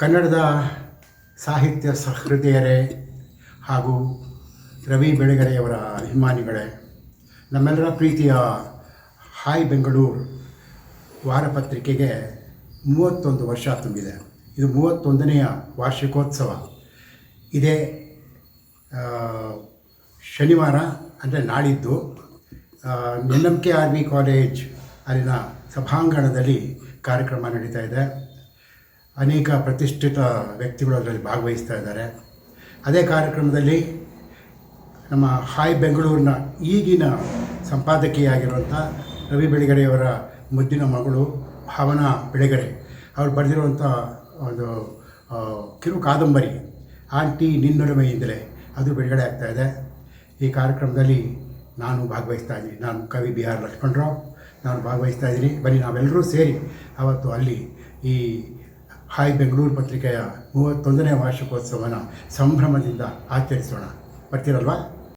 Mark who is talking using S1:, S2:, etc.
S1: ಕನ್ನಡದ ಸಾಹಿತ್ಯ ಸಹೃದಯರೇ ಹಾಗೂ ರವಿ ಬೆಳಗೆರೆಯವರ ಅಭಿಮಾನಿಗಳೇ, ನಮ್ಮೆಲ್ಲರ ಪ್ರೀತಿಯ ಹಾಯ್ ಬೆಂಗಳೂರು ವಾರಪತ್ರಿಕೆಗೆ ಮೂವತ್ತೊಂದು ವರ್ಷ ತುಂಬಿದೆ. ಇದು ಮೂವತ್ತೊಂದನೆಯ ವಾರ್ಷಿಕೋತ್ಸವ. ಇದೇ ಶನಿವಾರ ಅಂದರೆ ನಾಳಿದ್ದು N K R V college ಅಲ್ಲಿನ ಸಭಾಂಗಣದಲ್ಲಿ ಕಾರ್ಯಕ್ರಮ ನಡೀತಾ ಇದೆ. ಅನೇಕ ಪ್ರತಿಷ್ಠಿತ ವ್ಯಕ್ತಿಗಳು ಅದರಲ್ಲಿ ಭಾಗವಹಿಸ್ತಾ ಇದ್ದಾರೆ. ಅದೇ ಕಾರ್ಯಕ್ರಮದಲ್ಲಿ ನಮ್ಮ ಹಾಯ್ ಬೆಂಗಳೂರಿನ ಈಗಿನ ಸಂಪಾದಕಿಯಾಗಿರುವಂಥ ರವಿ ಬೆಳಗೆರೆಯವರ ಮುದ್ದಿನ ಮಗಳು ಭಾವನಾ ಬೆಳಗೆರೆ ಅವ್ರು ಬರೆದಿರುವಂಥ ಒಂದು ಕಿರು ಕಾದಂಬರಿ, ಆಂಟಿ ನಿನ್ನೊಡಮೆಯಿಂದಲೇ ಅದು ಬಿಡುಗಡೆ ಇದೆ. ಈ ಕಾರ್ಯಕ್ರಮದಲ್ಲಿ ನಾನು ಭಾಗವಹಿಸ್ತಾ ಇದ್ದೀನಿ. ನಾನು ಕವಿ ಬಿ ಆರ್ ಲಕ್ಷ್ಮಣರಾವ್. ನಾನು ಭಾಗವಹಿಸ್ತಾ ಇದ್ದೀನಿ. ಬನ್ನಿ ನಾವೆಲ್ಲರೂ ಸೇರಿ ಅವತ್ತು ಅಲ್ಲಿ ಈ ಹಾಯ್ ಬೆಂಗಳೂರು ಪತ್ರಿಕೆಯ ಮೂವತ್ತೊಂದನೇ ವಾರ್ಷಿಕೋತ್ಸವನ ಸಂಭ್ರಮದಿಂದ ಆಚರಿಸೋಣ. ಬರ್ತೀರಲ್ವಾ?